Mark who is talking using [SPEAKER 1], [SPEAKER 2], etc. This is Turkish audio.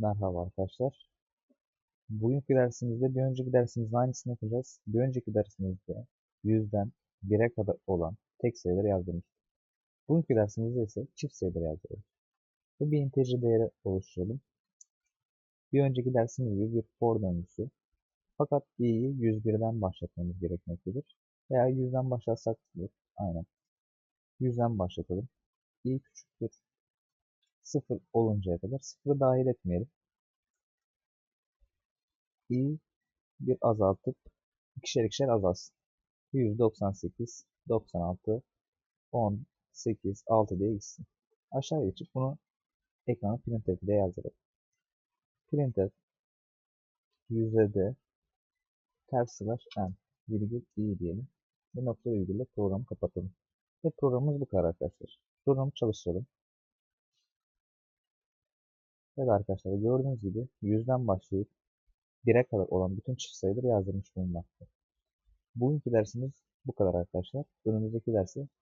[SPEAKER 1] Merhaba arkadaşlar. Bugünkü dersimizde bir önceki dersimizin aynısını yapacağız. Bir önceki dersimizde 100'den 1'e kadar olan tek sayıları yazdırmıştık. Bugünkü dersimizde ise çift sayıları yazdırıyoruz. Ve bir integer değeri oluşturalım. Bir önceki dersimiz gibi bir for döngüsü. Fakat i'yi 101'den başlatmamız gerekmektedir. Veya 100'den başlatsak olur. Aynen. 100'den başlatalım. i küçüktür 0 oluncaya kadar 0'ı dahil etmeyelim. i bir azaltıp ikişer ikişer azalsın. 198, 96, 10, 8, 6 diye gitsin. Aşağı geçip bunu ekrana printf ile yazalım. printf yüzde de ters slash n virgül i diyelim. Ve nokta virgülle programı kapatalım. Ve programımız bu kadar arkadaşlar. Programı çalıştıralım. Evet arkadaşlar gördüğünüz gibi 100'den başlayıp 1'e kadar olan bütün çift sayıları yazdırmış bulunmakta. Bugünkü dersimiz bu kadar arkadaşlar. Önümüzdeki dersi görüşürüz.